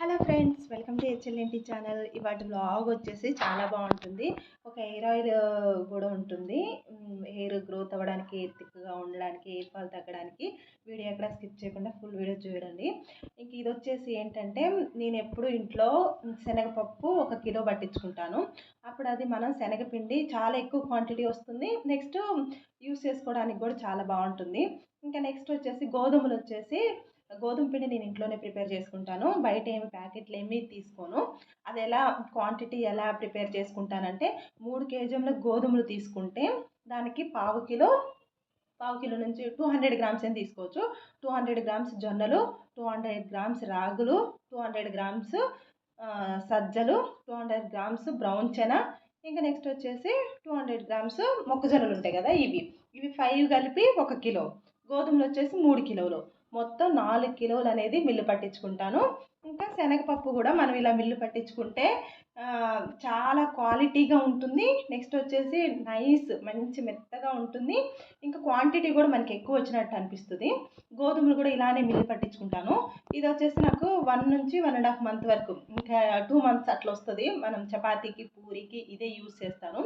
Hello friends welcome to HLNT channel. ఇవాటి blog వచ్చేసి చాలా బాగుంటుంది. ఒక హెయిర్ ఆయిల్ కూడా ఉంటుంది. హెయిర్ గ్రోత్ అవ్వడానికి హెయిర్ థిక్గా ఉండడానికి హెయిర్ ఫాల్ తగ్గడానికి వీడియో ఎక్కడ స్కిప్ చేయకుండా ఫుల్ వీడియో చూడండి. ఇంక ఇది వచ్చేసి ఏంటంటే నేను ఎప్పుడు ఇంట్లో శనగపప్పు ఒక కిలో పట్టించుకుంటాను. అప్పుడు అది మనం శనగపిండి చాలా ఎక్కువ క్వాంటిటీ వస్తుంది. నెక్స్ట్ యూస్ చేసుకోవడానికి కూడా చాలా బాగుంటుంది. ఇంకా నెక్స్ట్ వచ్చేసి గోధుమలు వచ్చేసి గోధుమ పిండి నేను ఇంట్లోనే ప్రిపేర్ చేసుకుంటాను. బయట ఏమి ప్యాకెట్లు ఏమి తీసుకోను. అది ఎలా క్వాంటిటీ ఎలా ప్రిపేర్ చేసుకుంటానంటే మూడు కేజీల గోధుమలు తీసుకుంటే దానికి పావు కిలో పావు కిలో నుంచి టూ హండ్రెడ్ గ్రామ్స్ అని తీసుకోవచ్చు. టూ హండ్రెడ్ గ్రామ్స్ జొన్నలు టూ హండ్రెడ్ గ్రామ్స్ రాగులు టూ హండ్రెడ్ గ్రామ్స్ సజ్జలు టూ హండ్రెడ్ గ్రామ్స్ బ్రౌన్ చెన. ఇంకా నెక్స్ట్ వచ్చేసి టూ హండ్రెడ్ గ్రామ్స్ మొక్కజొన్నలు ఉంటాయి కదా ఇవి. ఇవి ఫైవ్ కలిపి ఒక కిలో. గోధుమలు వచ్చేసి మూడు కిలోలు. మొత్తం నాలుగు కిలోలు అనేది మిల్లు పట్టించుకుంటాను. ఇంకా శనగపప్పు కూడా మనం ఇలా మిల్లు పట్టించుకుంటే చాలా క్వాలిటీగా ఉంటుంది. నెక్స్ట్ వచ్చేసి నైస్ మంచి మెత్తగా ఉంటుంది. ఇంకా క్వాంటిటీ కూడా మనకి ఎక్కువ వచ్చినట్టు అనిపిస్తుంది. గోధుమలు కూడా ఇలానే మిల్లు పట్టించుకుంటాను. ఇది వచ్చేసి నాకు వన్ నుంచి వన్ అండ్ హాఫ్ మంత్ వరకు ఇంకా టూ మంత్స్ అట్లా వస్తుంది. మనం చపాతీకి పూరికి ఇదే యూస్ చేస్తాను.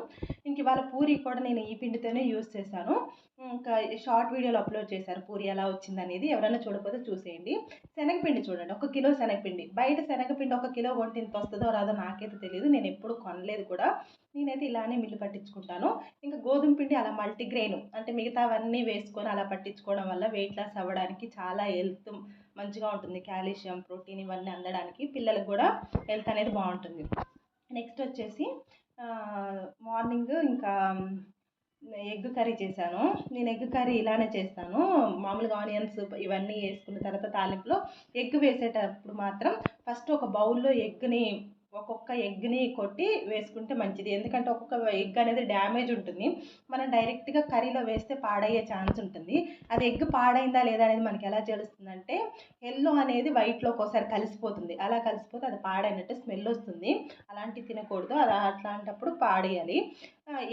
ఇంక ఇవాళ పూరి కూడా నేను ఈ పిండితోనే యూస్ చేశాను. ఇంకా షార్ట్ వీడియోలో అప్లోడ్ చేశాను పూరి ఎలా వచ్చింది అనేది ఎవరైనా చూడకపోతే చూసేయండి. శనగపిండి చూడండి. ఒక కిలో శనగపిండి. బయట శనగపిండి ఒక కిలో కొంటే ఎంత వస్తుందో రాదో నాకైతే తెలియదు నేను ఎప్పుడు కొనలేదు కూడా. నేనైతే ఇలానే మిల్లు పట్టించుకుంటాను. ఇంకా గోధుమ పిండి అలా మల్టీగ్రెయిన్. అంటే మిగతావన్నీ వేసుకొని అలా పట్టించుకోవడం వల్ల వెయిట్ లాస్ అవ్వడానికి చాలా హెల్త్ మంచిగా ఉంటుంది. కాల్షియం ప్రోటీన్ ఇవన్నీ అందడానికి పిల్లలకు కూడా హెల్త్ అనేది బాగుంటుంది. నెక్స్ట్ వచ్చేసి మార్నింగ్ ఇంకా ఎగ్ కర్రీ చేశాను. నేను ఎగ్ కర్రీ ఇలానే చేస్తాను. మామూలుగా ఆనియన్స్ ఇవన్నీ వేసుకున్న తర్వాత తాలింపులో ఎగ్ వేసేటప్పుడు మాత్రం ఫస్ట్ ఒక బౌల్లో ఎగ్ని ఒక్కొక్క ఎగ్ని కొట్టి వేసుకుంటే మంచిది. ఎందుకంటే ఒక్కొక్క ఎగ్ అనేది డ్యామేజ్ ఉంటుంది. మనం డైరెక్ట్గా కర్రీలో వేస్తే పాడయ్యే ఛాన్స్ ఉంటుంది. అది ఎగ్ పాడైందా లేదా అనేది మనకి ఎలా తెలుస్తుందంటే ఎల్లో అనేది వైట్లో ఒక్కోసారి కలిసిపోతుంది. అలా కలిసిపోతే అది పాడైనట్టు స్మెల్ వస్తుంది. అలాంటివి తినకూడదు. అది అట్లాంటప్పుడు పాడేయాలి.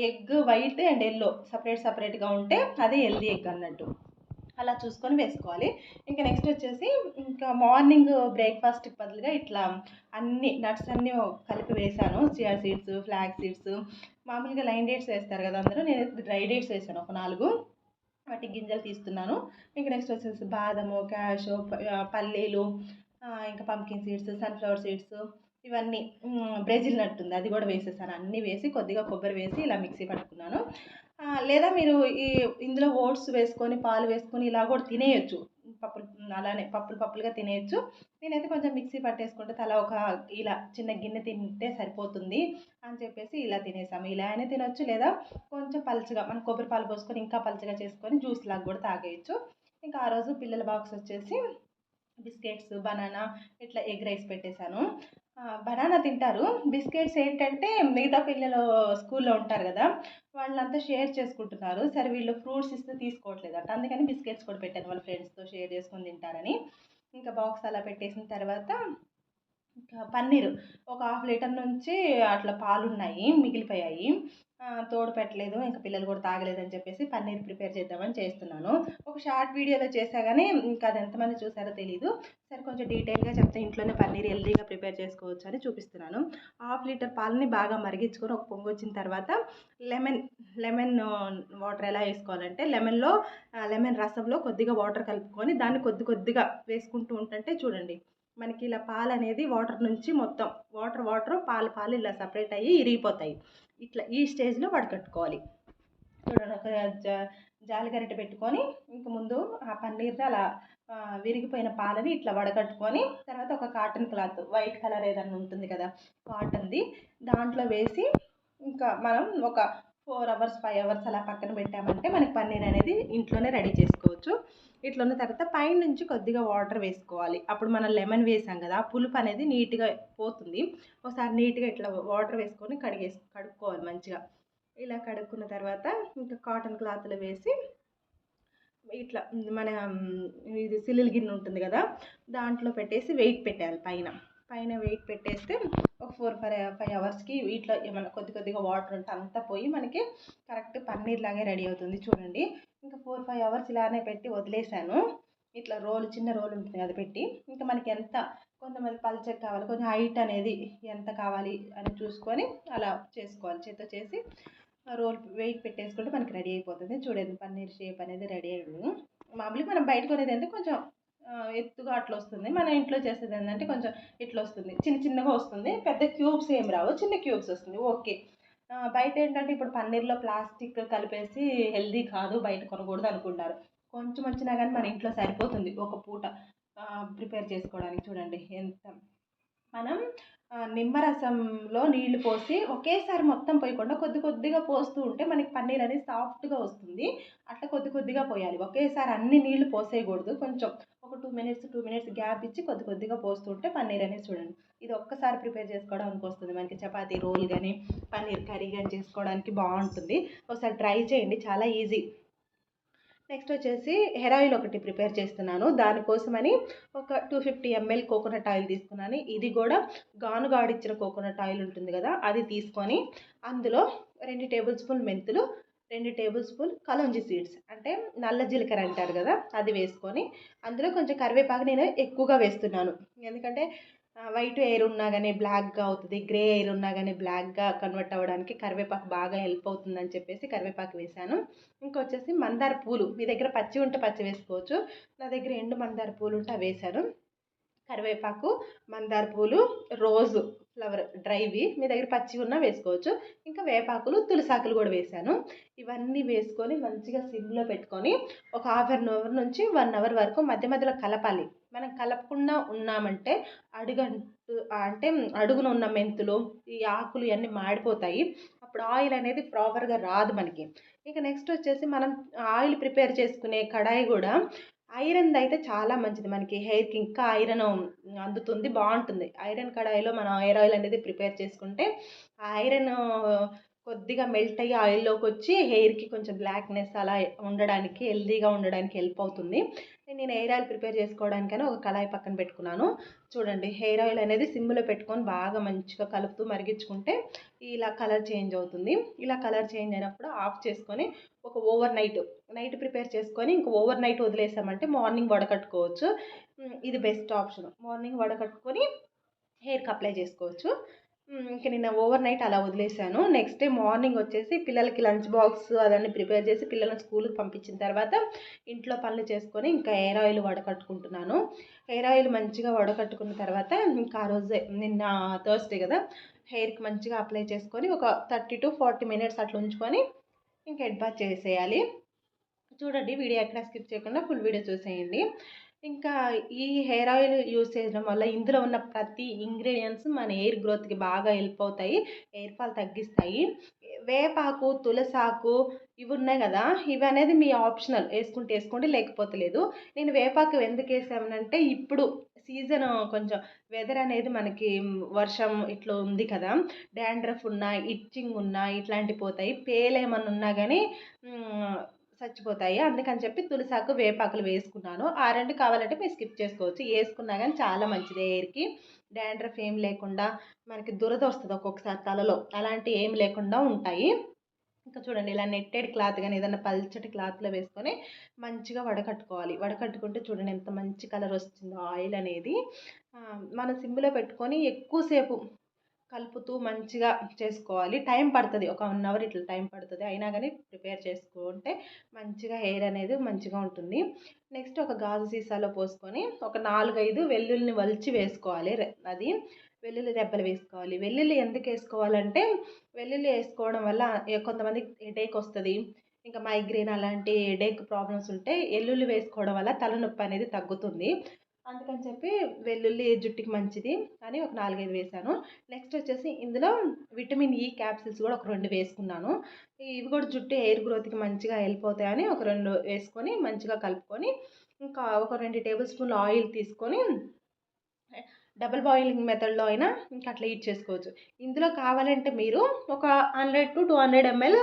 Egg white and yellow separate సపరేట్గా ఉంటే అది హెల్దీ ఎగ్ అన్నట్టు. అలా చూసుకొని వేసుకోవాలి. ఇంకా నెక్స్ట్ వచ్చేసి ఇంకా మార్నింగ్ బ్రేక్ఫాస్ట్ బదులుగా ఇట్లా అన్ని నట్స్ అన్నీ కలిపి వేసాను. చియా సీడ్స్ ఫ్లాగ్ సీడ్స్ మామూలుగా లైన్ డేట్స్ వేస్తారు కదా అందరూ. నేను డ్రై డేట్స్ వేసాను ఒక నాలుగు. వాటి గింజలు తీస్తున్నాను. ఇంకా నెక్స్ట్ వచ్చేసి బాదము క్యాషు పల్లీలు ఇంకా పంకిన్ సీడ్స్ సన్ఫ్లవర్ సీడ్స్ ఇవన్నీ బ్రెజిల్ నట్టు ఉంది. అది కూడా వేసేసాను. అన్నీ వేసి కొద్దిగా కొబ్బరి వేసి ఇలా మిక్సీ పట్టుకున్నాను. లేదా మీరు ఈ ఇందులో ఓట్స్ వేసుకొని పాలు వేసుకొని ఇలా కూడా తినేయచ్చు. పప్పులు అలానే పప్పులు పప్పులుగా తినేయచ్చు. నేనైతే కొంచెం మిక్సీ పట్టేసుకుంటే తల ఒక ఇలా చిన్న గిన్నె తింటే సరిపోతుంది అని చెప్పేసి ఇలా తినేసాము. ఇలా అయినా తినొచ్చు లేదా కొంచెం పలుచగా మనం కొబ్బరి పాలు పోసుకొని ఇంకా పలుచగా చేసుకొని జ్యూస్ లాగా కూడా తాగేయచ్చు. ఇంకా ఆ రోజు పిల్లల బాక్స్ వచ్చేసి బిస్కెట్స్ బనానా ఇట్లా ఎగ్ రైస్ పెట్టేశాను. బనానా తింటారు. బిస్కెట్స్ ఏంటంటే మిగతా పిల్లలు స్కూల్లో ఉంటారు కదా వాళ్ళంతా షేర్ చేసుకుంటున్నారు. సరే వీళ్ళు ఫ్రూట్స్ ఇస్తే తీసుకోవట్లేదు అంట అందుకని బిస్కెట్స్ కూడా పెట్టాను. వాళ్ళ ఫ్రెండ్స్తో షేర్ చేసుకొని తింటారని. ఇంకా బాక్స్ అలా పెట్టేసిన తర్వాత పన్నీరు. ఒక హాఫ్ లీటర్ నుంచి అట్లా పాలు ఉన్నాయి మిగిలిపోయాయి తోడు పెట్టలేదు ఇంకా పిల్లలు కూడా తాగలేదని చెప్పేసి పన్నీర్ ప్రిపేర్ చేద్దామని చేస్తున్నాను. ఒక షార్ట్ వీడియోలో చేసా కానీ ఇంకా అది ఎంతమంది చూసారో తెలీదు. సరే కొంచెం డీటెయిల్గా చెప్తే ఇంట్లోనే పన్నీర్ హెల్దీగా ప్రిపేర్ చేసుకోవచ్చు అని చూపిస్తున్నాను. హాఫ్ లీటర్ పాలని బాగా మరిగించుకొని ఒక పొంగు వచ్చిన తర్వాత లెమన్ లెమన్ వాటర్ ఎలా వేసుకోవాలంటే లెమన్లో లెమన్ రసంలో కొద్దిగా వాటర్ కలుపుకొని దాన్ని కొద్ది కొద్దిగా వేసుకుంటూ ఉంటుంటే చూడండి. మనకి ఇలా పాలు అనేది వాటర్ నుంచి మొత్తం వాటర్ వాటర్ పాలు పాలు ఇలా సపరేట్ అయ్యి ఇరిగిపోతాయి. ఇట్లా ఈ స్టేజ్లో వడకట్టుకోవాలి. చూడండి ఒక జా జాలిగరిటె పెట్టుకొని ఇంక ముందు ఆ పన్నీర్ అలా విరిగిపోయిన పాలని ఇట్లా వడకట్టుకొని తర్వాత ఒక కాటన్ క్లాత్ వైట్ కలర్ ఏదైనా ఉంటుంది కదా కాటన్ది దాంట్లో వేసి ఇంకా మనం ఒక ఫోర్ అవర్స్ ఫైవ్ అవర్స్ అలా పక్కన పెట్టామంటే మనకి పన్నీర్ అనేది ఇంట్లోనే రెడీ చేసుకోవచ్చు. ఇట్లా ఉన్న తర్వాత పైన నుంచి కొద్దిగా వాటర్ వేసుకోవాలి. అప్పుడు మనం లెమన్ వేసాం కదా ఆ పులుపు అనేది నీట్గా పోతుంది. ఒకసారి నీట్గా ఇట్లా వాటర్ వేసుకొని కడిగేసి కడుక్కోవాలి మంచిగా. ఇలా కడుక్కున్న తర్వాత ఇంకా కాటన్ క్లాత్లో వేసి ఇట్లా మన ఇది సిలిల్ గిన్నె ఉంటుంది కదా దాంట్లో పెట్టేసి వెయిట్ పెట్టాలి పైన. పైన వెయిట్ పెట్టేస్తే ఒక ఫోర్ ఫైవ్ ఫైవ్ అవర్స్కి వీటిలో ఏమైనా కొద్ది కొద్దిగా వాటర్ ఉంటే అంతా పోయి మనకి కరెక్ట్ పన్నీర్ లాగే రెడీ అవుతుంది చూడండి. ఇంకా ఫోర్ ఫైవ్ అవర్స్ ఇలానే పెట్టి వదిలేసాను. ఇట్లా రోల్ చిన్న రోల్ ఉంటుంది అది పెట్టి. ఇంకా మనకి ఎంత కొంతమంది పల్చగా కావాలి కొంచెం హైట్ అనేది ఎంత కావాలి అని చూసుకొని అలా చేసుకోవాలి. చేత్తో చేసి రోల్ వెయిట్ పెట్టేసుకుంటే మనకి రెడీ అయిపోతుంది. చూడండి పన్నీర్ షేప్ అనేది రెడీ అయింది మామూలుగా మనం బయట కొనేది అంటే కొంచెం ఎత్తుగా అట్లా వస్తుంది. మన ఇంట్లో చేసేది ఏంటంటే కొంచెం ఇట్లా వస్తుంది. చిన్న చిన్నగా వస్తుంది. పెద్ద క్యూబ్స్ ఏం రావు. చిన్న క్యూబ్స్ వస్తుంది. ఓకే. బయట ఏంటంటే ఇప్పుడు పన్నీర్లో ప్లాస్టిక్ కలిపేసి హెల్దీ కాదు బయట కొనకూడదు అనుకుంటారు. కొంచెం వచ్చినా కానీ మన ఇంట్లో సరిపోతుంది. ఒక పూట ప్రిపేర్ చేసుకోవడానికి చూడండి ఎంత మనం నిమ్మరసంలో నీళ్ళు పోసి ఒకేసారి మొత్తం పోయకుండా కొద్ది కొద్దిగా పోస్తూ ఉంటే మనకి పన్నీర్ అనేది సాఫ్ట్గా వస్తుంది. అట్లా కొద్ది కొద్దిగా పోయాలి. ఒకేసారి అన్ని నీళ్ళు పోసేయకూడదు. కొంచెం ఒక two minutes two minutes gap ఇచ్చి కొద్ది కొద్దిగా పోస్తుంటే పన్నీర్ అనేది చూడండి. ఇది ఒక్కసారి ప్రిపేర్ చేసుకోవడానికి వస్తుంది. మనకి చపాతీ రోల్ కానీ పన్నీర్ కర్రీ కానీ చేసుకోవడానికి బాగుంటుంది. ఒకసారి ట్రై చేయండి. చాలా ఈజీ. నెక్స్ట్ వచ్చేసి హెయిర్ ఆయిల్ ఒకటి ప్రిపేర్ చేస్తున్నాను. దానికోసమని ఒక two fifty ML coconut oil తీసుకున్నాను. ఇది కూడా గానుగా ఆడిచ్చిన కోకోనట్ ఆయిల్ ఉంటుంది కదా అది తీసుకొని అందులో రెండు టేబుల్ స్పూన్ మెంతులు రెండు టేబుల్ స్పూన్ కలంజి సీడ్స్ అంటే నల్ల జీలకర్ర అంటారు కదా అది వేసుకొని అందులో కొంచెం కరివేపాకు నేను ఎక్కువగా వేస్తున్నాను. ఎందుకంటే వైట్ ఎయిర్ ఉన్నా కానీ బ్లాక్గా అవుతుంది గ్రే ఎయిర్ ఉన్నా కానీ బ్లాక్గా కన్వర్ట్ అవ్వడానికి కరివేపాకు బాగా హెల్ప్ అవుతుందని చెప్పేసి కరివేపాకు వేశాను ఇంకొచ్చేసి మందార పూలు మీ దగ్గర పచ్చి ఉంటే పచ్చి వేసుకోవచ్చు నా దగ్గర ఎండు మందార పూలు ఉంటే అవి వేశాను కరివేపాకు మందార పూలు రోజు ఫ్లవర్ డ్రైవి మీ దగ్గర పచ్చి ఉన్నా వేసుకోవచ్చు. ఇంకా వేపాకులు తులసాకులు కూడా వేశాను ఇవన్నీ వేసుకొని మంచిగా సిమ్లో పెట్టుకొని ఒక హాఫ్ అన్ అవర్ నుంచి వన్ అవర్ వరకు మధ్య మధ్యలో కలపాలి. మనం కలపకుండా ఉన్నామంటే అడుగంటు అంటే అడుగున ఉన్న మెంతులు ఈ ఆకులు ఇవన్నీ మాడిపోతాయి. అప్పుడు ఆయిల్ అనేది ప్రాపర్గా రాదు మనకి. ఇక నెక్స్ట్ వచ్చేసి మనం ఆయిల్ ప్రిపేర్ చేసుకునే కడాయి కూడా ఐరన్ అయితే చాలా మంచిది మనకి. హెయిర్కి ఇంకా ఐరన్ అందుతుంది బాగుంటుంది. ఐరన్ కడాయిలో మనం హెయిర్ ఆయిల్ అనేది ప్రిపేర్ చేసుకుంటే ఆ ఐరన్ కొద్దిగా మెల్ట్ అయ్యి ఆయిల్లోకి వచ్చి హెయిర్కి కొంచెం బ్లాక్నెస్ అలా ఉండడానికి హెల్దీగా ఉండడానికి హెల్ప్ అవుతుంది. నేను హెయిర్ ఆయిల్ ప్రిపేర్ చేసుకోవడానికైనా ఒక కళాయి పక్కన పెట్టుకున్నాను. చూడండి హెయిర్ ఆయిల్ అనేది సిమ్లో పెట్టుకొని బాగా మంచిగా కలుపుతూ మరిగించుకుంటే ఇలా కలర్ చేంజ్ అవుతుంది. ఇలా కలర్ చేంజ్ అయినప్పుడు ఆఫ్ చేసుకొని ఒక ఓవర్ నైట్ నైట్ ప్రిపేర్ చేసుకొని ఇంక ఓవర్ నైట్ వదిలేసామంటే మార్నింగ్ వడకట్టుకోవచ్చు ఇది బెస్ట్ ఆప్షన్. మార్నింగ్ వడకట్టుకొని హెయిర్కి అప్లై చేసుకోవచ్చు. ఇంక నిన్న ఓవర్ నైట్ అలా వదిలేసాను నెక్స్ట్ డే మార్నింగ్ వచ్చేసి పిల్లలకి లంచ్ బాక్స్ అదన్నీ ప్రిపేర్ చేసి పిల్లల్ని స్కూల్కి పంపించిన తర్వాత ఇంట్లో పనులు చేసుకొని ఇంకా హెయిర్ ఆయిల్ వడకట్టుకుంటున్నాను. హెయిర్ ఆయిల్ మంచిగా వడకట్టుకున్న తర్వాత ఇంకా ఆ రోజే నిన్న థర్స్డే కదా హెయిర్కి మంచిగా అప్లై చేసుకొని ఒక థర్టీ టు ఫార్టీ మినిట్స్ అట్లా ఉంచుకొని ఇంకా హెడ్ బాత్ చేసేయాలి. చూడండి వీడియో ఎక్కడ స్కిప్ చేయకుండా ఫుల్ వీడియో చూసేయండి. ఇంకా ఈ హెయిర్ ఆయిల్ యూస్ చేయడం వల్ల ఇందులో ఉన్న ప్రతి ఇంగ్రీడియంట్స్ మన హెయిర్ గ్రోత్కి బాగా హెల్ప్ అవుతాయి హెయిర్ ఫాల్ తగ్గిస్తాయి. వేపాకు తులసాకు ఇవి ఉన్నాయి కదా ఇవి అనేది మీ ఆప్షనల్ వేసుకుంటే వేసుకోండి లేకపోతే లేదు. నేను వేపాకు ఎందుకు వేసామనంటే ఇప్పుడు సీజన్ కొంచెం వెదర్ అనేది మనకి వర్షం ఇట్లా ఉంది కదా డాండ్రఫ్ ఉన్నా ఇచ్చింగ్ ఉన్నా ఇట్లాంటివి పోతాయి. పేలు ఏమన్నా ఉన్నా కానీ చచ్చిపోతాయి. అందుకని చెప్పి తులసాకు వేపాకులు వేసుకున్నాను. ఆ రెండు కావాలంటే మీరు స్కిప్ చేసుకోవచ్చు. వేసుకున్నా కానీ చాలా మంచిది హెయిర్కి డాండ్రఫ్ ఏం లేకుండా మనకి దురద వస్తుంది ఒక్కొక్కసారి తలలో. అలాంటివి ఏం లేకుండా ఉంటాయి. ఇంకా చూడండి ఇలా నెట్టెడ్ క్లాత్ కానీ ఏదైనా పల్చటి క్లాత్లో వేసుకొని మంచిగా వడకట్టుకోవాలి. వడకట్టుకుంటే చూడండి ఎంత మంచి కలర్ వస్తుందో ఆయిల్ అనేది. మనం మన సిమ్లో పెట్టుకొని ఎక్కువసేపు కలుపుతూ మంచిగా చేసుకోవాలి. టైం పడుతుంది. ఒక వన్ అవర్ ఇట్లా టైం పడుతుంది. అయినా కానీ ప్రిపేర్ చేసుకుంటే మంచిగా హెయిర్ అనేది మంచిగా ఉంటుంది. నెక్స్ట్ ఒక గాజు సీసాలో పోసుకొని ఒక నాలుగైదు వెల్లుల్లిని వలిచి వేసుకోవాలి. అది వెల్లుల్లి దెబ్బలు వేసుకోవాలి. వెల్లుల్లి ఎందుకు వేసుకోవాలంటే వెల్లుల్లి వేసుకోవడం వల్ల కొంతమంది కొంతమందికి హెడేక్ వస్తుంది. ఇంకా మైగ్రేన్ అలాంటి హెడేక్ ప్రాబ్లమ్స్ ఉంటే వెల్లుల్లి వేసుకోవడం వల్ల తలనొప్పి అనేది తగ్గుతుంది. అందుకని చెప్పి వెల్లుల్లి జుట్టుకి మంచిది. అని ఒక నాలుగైదు వేసాను నెక్స్ట్ వచ్చేసి ఇందులో విటమిన్ e ఈ క్యాప్సిల్స్ కూడా ఒక రెండు వేసుకున్నాను. ఇవి కూడా జుట్టు హెయిర్ గ్రోత్కి మంచిగా వెళ్ళిపోతాయని ఒక రెండు వేసుకొని మంచిగా కలుపుకొని ఇంకా ఒక రెండు టేబుల్ స్పూన్లు ఆయిల్ తీసుకొని డబుల్ బాయిలింగ్ మెథడ్లో అయినా ఇంకా అట్లా హీట్ చేసుకోవచ్చు. ఇందులో కావాలంటే మీరు ఒక hundred to two hundred ML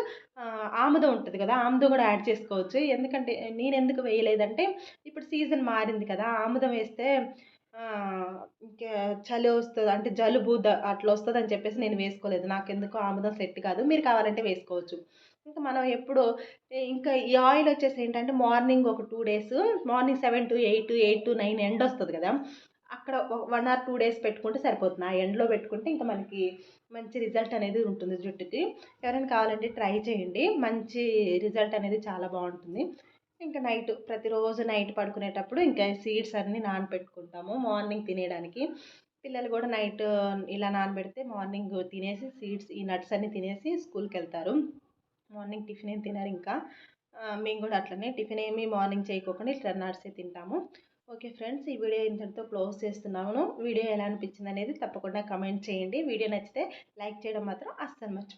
ఆముదం ఉంటుంది కదా ఆముదం కూడా యాడ్ చేసుకోవచ్చు. ఎందుకంటే నేను ఎందుకు వేయలేదంటే ఇప్పుడు సీజన్ మారింది కదా ఆముదం వేస్తే ఇంకా చలి వస్తుంది అంటే జలుబు ద- అట్లా వస్తుంది అని చెప్పేసి నేను వేసుకోలేదు. నాకు ఎందుకు ఆముదం సెట్ కాదు. మీరు కావాలంటే వేసుకోవచ్చు. ఇంకా మనం ఎప్పుడు ఇంకా ఈ ఆయిల్ వచ్చేసి ఏంటంటే మార్నింగ్ ఒక two days morning seven to eight eight to nine end వస్తుంది కదా అక్కడ వన్ ఆర్ టూ డేస్ పెట్టుకుంటే సరిపోతుంది. ఆ ఎండలో పెట్టుకుంటే ఇంకా మనకి మంచి రిజల్ట్ అనేది ఉంటుంది జుట్టుకి. ఎవరైనా కావాలంటే ట్రై చేయండి. మంచి రిజల్ట్ అనేది చాలా బాగుంటుంది. ఇంకా నైట్ ప్రతిరోజు నైట్ పడుకునేటప్పుడు ఇంకా సీడ్స్ అన్నీ నానబెట్టుకుంటాము మార్నింగ్ తినేయడానికి. పిల్లలు కూడా నైట్ ఇలా నానబెడితే మార్నింగ్ తినేసి సీడ్స్ ఈ నట్స్ అన్నీ తినేసి స్కూల్కి వెళ్తారు. మార్నింగ్ టిఫిన్ ఏం తినరు ఇంకా. మేము కూడా అట్లనే టిఫిన్ ఏమి మార్నింగ్ చేయకోకుండా ఇట్లా నట్సే తింటాము. ఓకే ఫ్రెండ్స్ ఈ వీడియో ఇంతటితో క్లోజ్ చేస్తున్నాను. వీడియో ఎలా అనిపించింది అనేది తప్పకుండా కమెంట్ చేయండి. వీడియో నచ్చితే లైక్ చేయడం మాత్రం అస్సలు మర్చిపోండి